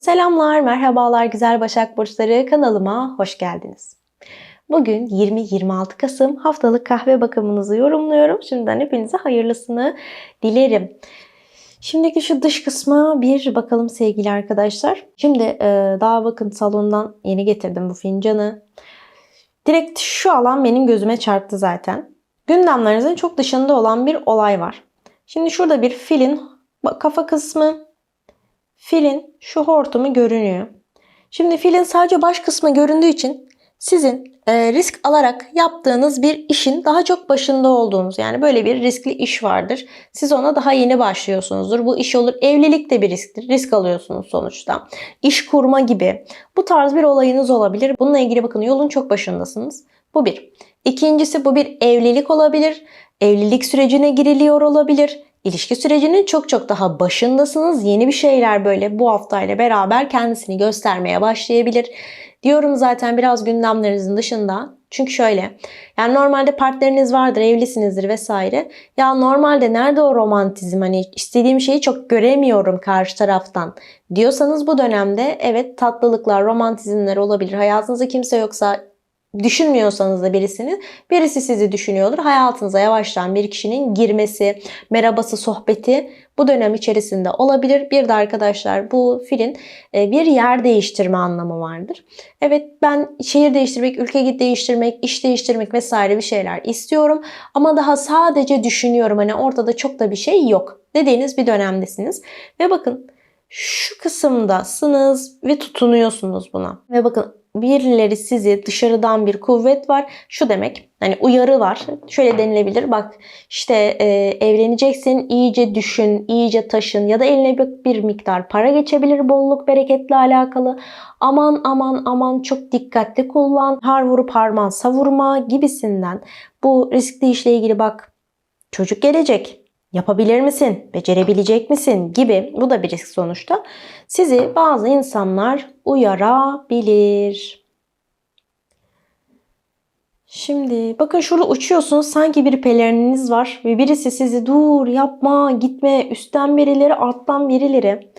Selamlar, merhabalar güzel Başak Burçları kanalıma hoş geldiniz. Bugün 20-26 Kasım haftalık kahve bakımınızı yorumluyorum. Şimdiden hepinize hayırlısını dilerim. Şimdiki şu dış kısma bir bakalım sevgili arkadaşlar. Şimdi e, daha bakın salondan yeni getirdim bu fincanı. Direkt şu alan benim gözüme çarptı zaten. Gündemlerinizin çok dışında olan bir olay var. Şimdi şurada bir filin kafa kısmı, filin şu hortumu görünüyor. Şimdi filin sadece baş kısmı göründüğü için sizin e, risk alarak yaptığınız bir işin daha çok başında olduğunuz yani böyle bir riskli iş vardır. Siz ona daha yeni başlıyorsunuzdur. Bu iş olur. Evlilik de bir risktir. Risk alıyorsunuz sonuçta. İş kurma gibi. Bu tarz bir olayınız olabilir. Bununla ilgili bakın yolun çok başındasınız. Bu bir. İkincisi bu bir evlilik olabilir. Evlilik sürecine giriliyor olabilir. İlişki sürecinin çok çok daha başındasınız. Yeni bir şeyler böyle bu haftayla beraber kendisini göstermeye başlayabilir. Diyorum zaten biraz gündemlerinizin dışında. Çünkü şöyle yani normalde partneriniz vardır, evlisinizdir vesaire. Ya normalde nerede o romantizm hani istediğim şeyi çok göremiyorum karşı taraftan diyorsanız bu dönemde evet tatlılıklar, romantizmler olabilir. Hayatınızda kimse yoksa düşünmüyorsanız da birisini, birisi sizi düşünüyordur. Hayatınıza yavaştan bir kişinin girmesi, merhabası, sohbeti bu dönem içerisinde olabilir. Bir de arkadaşlar bu filin e, bir yer değiştirme anlamı vardır. Evet ben şehir değiştirmek, ülke değiştirmek, iş değiştirmek vesaire bir şeyler istiyorum. Ama daha sadece düşünüyorum. Hani ortada çok da bir şey yok dediğiniz bir dönemdesiniz. Ve bakın şu kısımdasınız ve tutunuyorsunuz buna. Ve bakın birileri sizi dışarıdan bir kuvvet var. Şu demek hani uyarı var. Şöyle denilebilir. Bak işte e, evleneceksin iyice düşün, iyice taşın ya da eline bir, miktar para geçebilir bolluk bereketle alakalı. Aman aman aman çok dikkatli kullan. Har vurup harman savurma gibisinden bu riskli işle ilgili bak çocuk gelecek Yapabilir misin? Becerebilecek misin? gibi bu da bir risk sonuçta. Sizi bazı insanlar uyarabilir. Şimdi bakın şurada uçuyorsunuz sanki bir pelerininiz var ve birisi sizi dur yapma gitme üstten birileri alttan birileri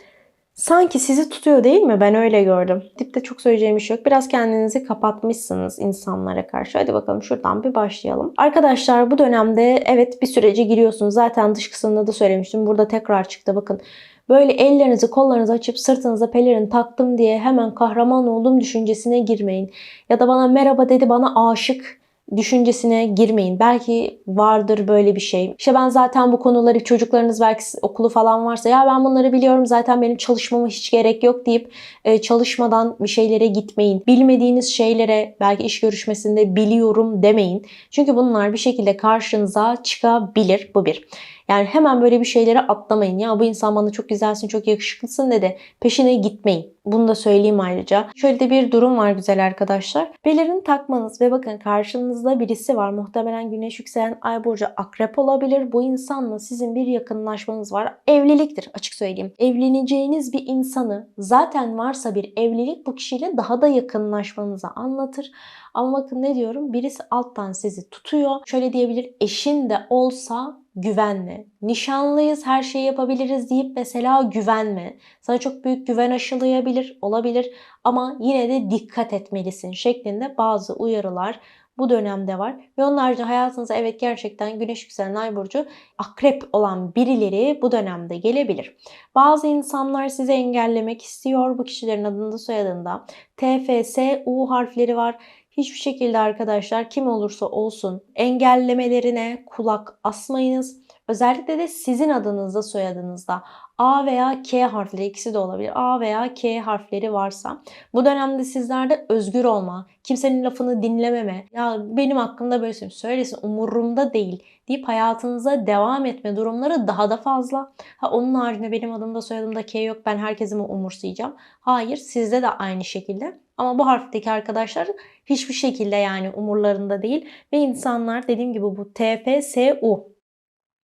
sanki sizi tutuyor değil mi? Ben öyle gördüm. Dipte çok söyleyeceğim bir şey yok. Biraz kendinizi kapatmışsınız insanlara karşı. Hadi bakalım şuradan bir başlayalım. Arkadaşlar bu dönemde evet bir sürece giriyorsunuz. Zaten dış kısımda da söylemiştim. Burada tekrar çıktı bakın. Böyle ellerinizi kollarınızı açıp sırtınıza pelerin taktım diye hemen kahraman oldum düşüncesine girmeyin. Ya da bana merhaba dedi bana aşık düşüncesine girmeyin. Belki vardır böyle bir şey. İşte ben zaten bu konuları çocuklarınız belki okulu falan varsa ya ben bunları biliyorum zaten benim çalışmama hiç gerek yok deyip e, çalışmadan bir şeylere gitmeyin. Bilmediğiniz şeylere belki iş görüşmesinde biliyorum demeyin. Çünkü bunlar bir şekilde karşınıza çıkabilir. Bu bir. Yani hemen böyle bir şeylere atlamayın. Ya bu insan bana çok güzelsin, çok yakışıklısın dedi. Peşine gitmeyin. Bunu da söyleyeyim ayrıca. Şöyle de bir durum var güzel arkadaşlar. Pelerin takmanız ve bakın karşınızda birisi var. Muhtemelen güneş yükselen ay burcu akrep olabilir. Bu insanla sizin bir yakınlaşmanız var. Evliliktir açık söyleyeyim. Evleneceğiniz bir insanı zaten varsa bir evlilik bu kişiyle daha da yakınlaşmanızı anlatır. Ama bakın ne diyorum? Birisi alttan sizi tutuyor. Şöyle diyebilir eşin de olsa güvenme. Nişanlıyız her şeyi yapabiliriz deyip mesela güvenme. Sana çok büyük güven aşılayabilir olabilir ama yine de dikkat etmelisin şeklinde bazı uyarılar bu dönemde var. Ve onun haricinde hayatınıza evet gerçekten güneş yükselen ay burcu akrep olan birileri bu dönemde gelebilir. Bazı insanlar sizi engellemek istiyor. Bu kişilerin adında soyadında T, F, S, U harfleri var. Hiçbir şekilde arkadaşlar kim olursa olsun engellemelerine kulak asmayınız. Özellikle de sizin adınızda soyadınızda A veya K harfleri ikisi de olabilir. A veya K harfleri varsa bu dönemde sizlerde özgür olma, kimsenin lafını dinlememe, ya benim hakkımda böyle söylesin umurumda değil deyip hayatınıza devam etme durumları daha da fazla. Ha onun haricinde benim adımda soyadımda K yok ben herkesi mi umursayacağım? Hayır sizde de aynı şekilde. Ama bu harfteki arkadaşlar hiçbir şekilde yani umurlarında değil. Ve insanlar dediğim gibi bu T, F, S, U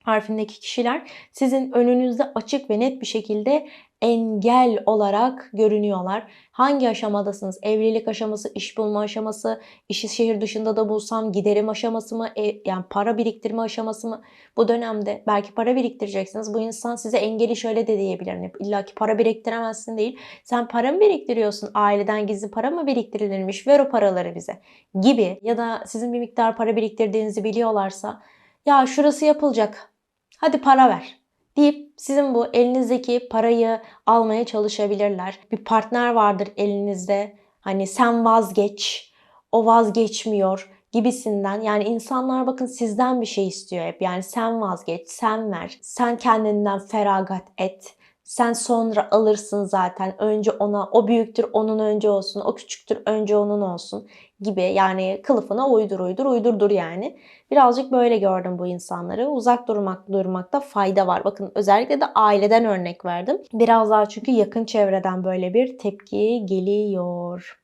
harfindeki kişiler sizin önünüzde açık ve net bir şekilde engel olarak görünüyorlar. Hangi aşamadasınız? Evlilik aşaması, iş bulma aşaması, işi şehir dışında da bulsam giderim aşaması mı? E, yani para biriktirme aşaması mı? Bu dönemde belki para biriktireceksiniz. Bu insan size engeli şöyle de diyebilir. Hani İlla ki para biriktiremezsin değil. Sen para mı biriktiriyorsun? Aileden gizli para mı biriktirilirmiş? Ver o paraları bize gibi. Ya da sizin bir miktar para biriktirdiğinizi biliyorlarsa ya şurası yapılacak. Hadi para ver deyip sizin bu elinizdeki parayı almaya çalışabilirler. Bir partner vardır elinizde. Hani sen vazgeç, o vazgeçmiyor gibisinden. Yani insanlar bakın sizden bir şey istiyor hep. Yani sen vazgeç, sen ver, sen kendinden feragat et. Sen sonra alırsın zaten. Önce ona, o büyüktür onun önce olsun, o küçüktür önce onun olsun gibi. Yani kılıfına uydur uydur uydurdur yani. Birazcık böyle gördüm bu insanları. Uzak durmak durmakta fayda var. Bakın özellikle de aileden örnek verdim. Biraz daha çünkü yakın çevreden böyle bir tepki geliyor.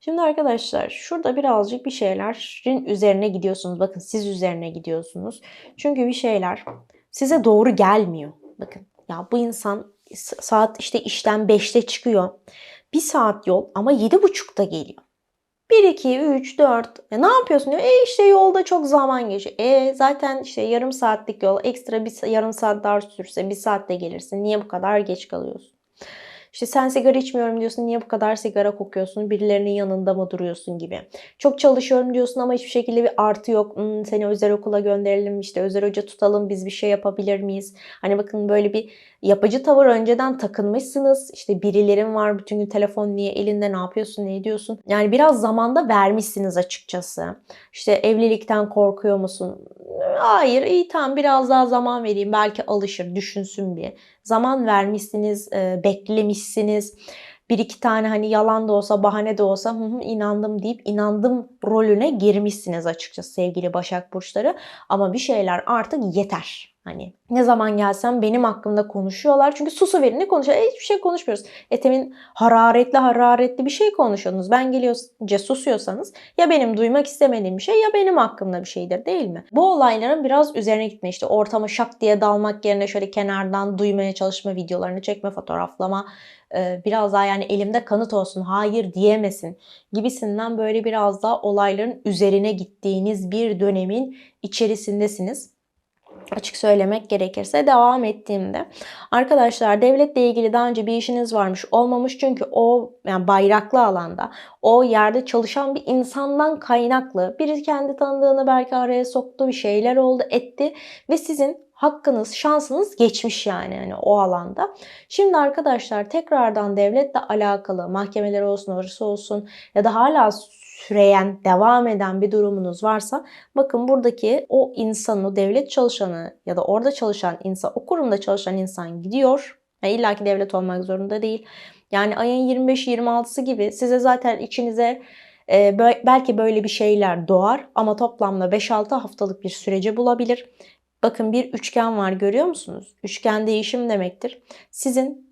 Şimdi arkadaşlar şurada birazcık bir şeylerin üzerine gidiyorsunuz. Bakın siz üzerine gidiyorsunuz. Çünkü bir şeyler size doğru gelmiyor. Bakın ya bu insan saat işte işten 5'te çıkıyor. Bir saat yol ama 7.30'da geliyor. 1, 2, 3, 4. E ne yapıyorsun diyor. E işte yolda çok zaman geçiyor. E zaten işte yarım saatlik yol ekstra bir yarım saat daha sürse bir saatte gelirsin. Niye bu kadar geç kalıyorsun? İşte sen sigara içmiyorum diyorsun. Niye bu kadar sigara kokuyorsun? Birilerinin yanında mı duruyorsun gibi. Çok çalışıyorum diyorsun ama hiçbir şekilde bir artı yok. Hmm, seni özel okula gönderelim işte özel hoca tutalım biz bir şey yapabilir miyiz? Hani bakın böyle bir yapıcı tavır önceden takınmışsınız. İşte birilerin var bütün gün telefon niye elinde ne yapıyorsun ne ediyorsun? Yani biraz zamanda vermişsiniz açıkçası. İşte evlilikten korkuyor musun? Hayır iyi tamam biraz daha zaman vereyim belki alışır düşünsün bir. Zaman vermişsiniz beklemişsiniz bir iki tane hani yalan da olsa bahane de olsa hı hı, inandım deyip inandım rolüne girmişsiniz açıkçası sevgili Başak Burçları. Ama bir şeyler artık yeter. Hani ne zaman gelsem benim hakkımda konuşuyorlar. Çünkü susu verin ne konuşuyor? E, hiçbir şey konuşmuyoruz. Etemin hararetli hararetli bir şey konuşuyorsunuz. Ben gelince susuyorsanız ya benim duymak istemediğim bir şey ya benim hakkımda bir şeydir değil mi? Bu olayların biraz üzerine gitme işte ortama şak diye dalmak yerine şöyle kenardan duymaya çalışma videolarını çekme, fotoğraflama biraz daha yani elimde kanıt olsun hayır diyemesin gibisinden böyle biraz daha olayların üzerine gittiğiniz bir dönemin içerisindesiniz açık söylemek gerekirse devam ettiğimde arkadaşlar devletle ilgili daha önce bir işiniz varmış olmamış çünkü o yani bayraklı alanda o yerde çalışan bir insandan kaynaklı biri kendi tanıdığını belki araya soktu bir şeyler oldu etti ve sizin hakkınız, şansınız geçmiş yani hani o alanda. Şimdi arkadaşlar tekrardan devletle alakalı mahkemeler olsun, orası olsun ya da hala süreyen, devam eden bir durumunuz varsa bakın buradaki o insanı, o devlet çalışanı ya da orada çalışan insan, o kurumda çalışan insan gidiyor. Yani İlla ki devlet olmak zorunda değil. Yani ayın 25-26'sı gibi size zaten içinize e, belki böyle bir şeyler doğar ama toplamda 5-6 haftalık bir sürece bulabilir. Bakın bir üçgen var görüyor musunuz? Üçgen değişim demektir. Sizin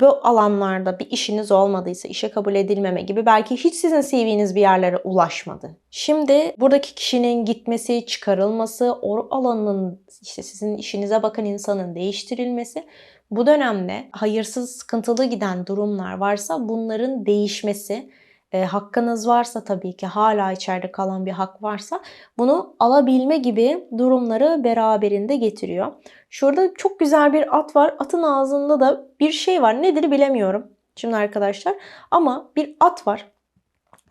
bu alanlarda bir işiniz olmadıysa, işe kabul edilmeme gibi belki hiç sizin CV'niz bir yerlere ulaşmadı. Şimdi buradaki kişinin gitmesi, çıkarılması, o alanın işte sizin işinize bakan insanın değiştirilmesi bu dönemde hayırsız, sıkıntılı giden durumlar varsa bunların değişmesi, e, hakkınız varsa tabii ki hala içeride kalan bir hak varsa bunu alabilme gibi durumları beraberinde getiriyor. Şurada çok güzel bir at var. Atın ağzında da bir şey var. Nedir bilemiyorum. Şimdi arkadaşlar ama bir at var.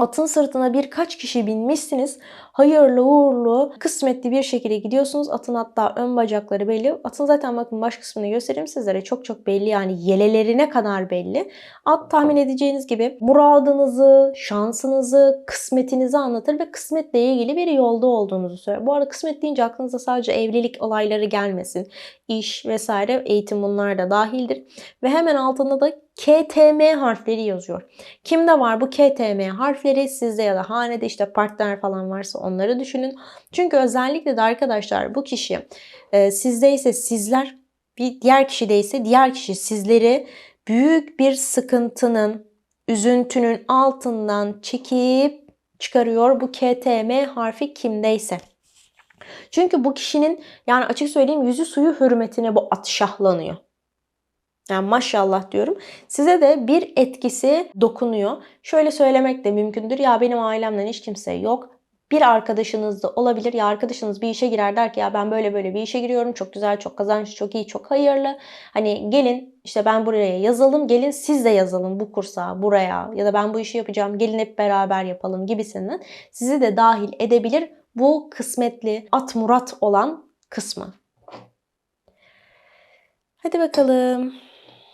Atın sırtına birkaç kişi binmişsiniz. Hayırlı uğurlu, kısmetli bir şekilde gidiyorsunuz. Atın hatta ön bacakları belli. Atın zaten bakın baş kısmını göstereyim sizlere. Çok çok belli yani yelelerine kadar belli. At tahmin edeceğiniz gibi muradınızı, şansınızı, kısmetinizi anlatır ve kısmetle ilgili bir yolda olduğunuzu söyler. Bu arada kısmet deyince aklınıza sadece evlilik olayları gelmesin. İş vesaire eğitim bunlar da dahildir. Ve hemen altında da KTM harfleri yazıyor. Kimde var bu KTM harfleri? Sizde ya da hanede işte partner falan varsa onları düşünün. Çünkü özellikle de arkadaşlar bu kişi e, sizdeyse sizler bir diğer kişideyse diğer kişi sizleri büyük bir sıkıntının, üzüntünün altından çekip çıkarıyor bu KTM harfi kimdeyse. Çünkü bu kişinin yani açık söyleyeyim yüzü suyu hürmetine bu at şahlanıyor. Yani maşallah diyorum. Size de bir etkisi dokunuyor. Şöyle söylemek de mümkündür. Ya benim ailemden hiç kimse yok. Bir arkadaşınız da olabilir. Ya arkadaşınız bir işe girer der ki ya ben böyle böyle bir işe giriyorum. Çok güzel, çok kazançlı, çok iyi, çok hayırlı. Hani gelin işte ben buraya yazalım. Gelin siz de yazalım bu kursa, buraya. Ya da ben bu işi yapacağım. Gelin hep beraber yapalım gibisinden. Sizi de dahil edebilir bu kısmetli, at murat olan kısmı. Hadi bakalım.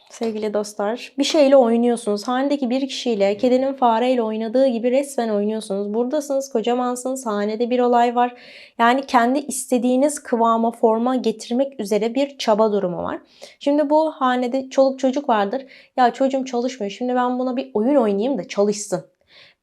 Sevgili dostlar, bir şeyle oynuyorsunuz. Hanedeki bir kişiyle, kedinin fareyle oynadığı gibi resmen oynuyorsunuz. Buradasınız, kocamansınız, hanede bir olay var. Yani kendi istediğiniz kıvama, forma getirmek üzere bir çaba durumu var. Şimdi bu hanede çoluk çocuk vardır. Ya çocuğum çalışmıyor, şimdi ben buna bir oyun oynayayım da çalışsın.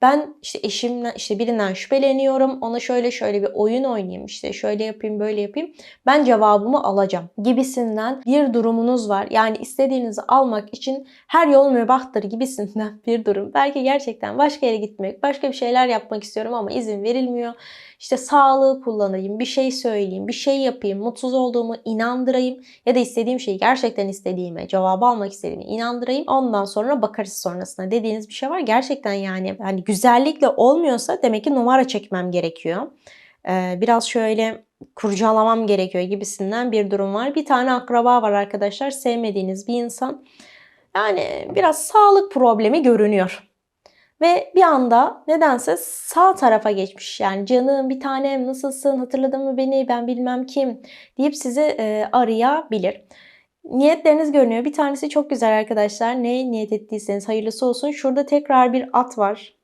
Ben işte eşimden işte birinden şüpheleniyorum. Ona şöyle şöyle bir oyun oynayayım işte şöyle yapayım böyle yapayım. Ben cevabımı alacağım gibisinden bir durumunuz var. Yani istediğinizi almak için her yol mübahtır gibisinden bir durum. Belki gerçekten başka yere gitmek, başka bir şeyler yapmak istiyorum ama izin verilmiyor. İşte sağlığı kullanayım, bir şey söyleyeyim, bir şey yapayım, mutsuz olduğumu inandırayım ya da istediğim şeyi gerçekten istediğime, cevabı almak istediğime inandırayım. Ondan sonra bakarız sonrasına dediğiniz bir şey var. Gerçekten yani hani güzellikle olmuyorsa demek ki numara çekmem gerekiyor. Ee, biraz şöyle kurcalamam gerekiyor gibisinden bir durum var. Bir tane akraba var arkadaşlar. Sevmediğiniz bir insan. Yani biraz sağlık problemi görünüyor. Ve bir anda nedense sağ tarafa geçmiş. Yani canım bir tanem nasılsın hatırladın mı beni ben bilmem kim deyip sizi e, arayabilir. Niyetleriniz görünüyor. Bir tanesi çok güzel arkadaşlar. Ne niyet ettiyseniz hayırlısı olsun. Şurada tekrar bir at var.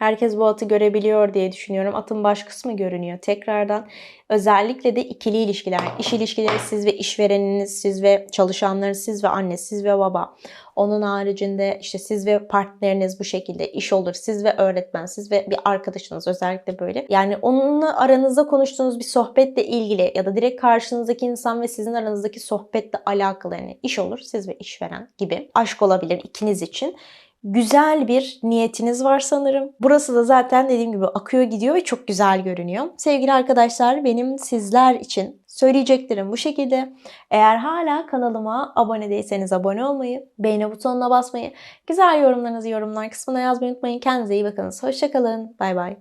Herkes bu atı görebiliyor diye düşünüyorum. Atın baş kısmı görünüyor tekrardan. Özellikle de ikili ilişkiler, iş ilişkileri siz ve işvereniniz, siz ve çalışanlarınız, siz ve anne, siz ve baba. Onun haricinde işte siz ve partneriniz bu şekilde iş olur. Siz ve öğretmen, siz ve bir arkadaşınız özellikle böyle. Yani onunla aranızda konuştuğunuz bir sohbetle ilgili ya da direkt karşınızdaki insan ve sizin aranızdaki sohbetle alakalı yani iş olur. Siz ve işveren gibi. Aşk olabilir ikiniz için güzel bir niyetiniz var sanırım. Burası da zaten dediğim gibi akıyor gidiyor ve çok güzel görünüyor. Sevgili arkadaşlar benim sizler için söyleyeceklerim bu şekilde. Eğer hala kanalıma abone değilseniz abone olmayı, beğeni butonuna basmayı, güzel yorumlarınızı yorumlar kısmına yazmayı unutmayın. Kendinize iyi bakınız. Hoşçakalın. Bay bay.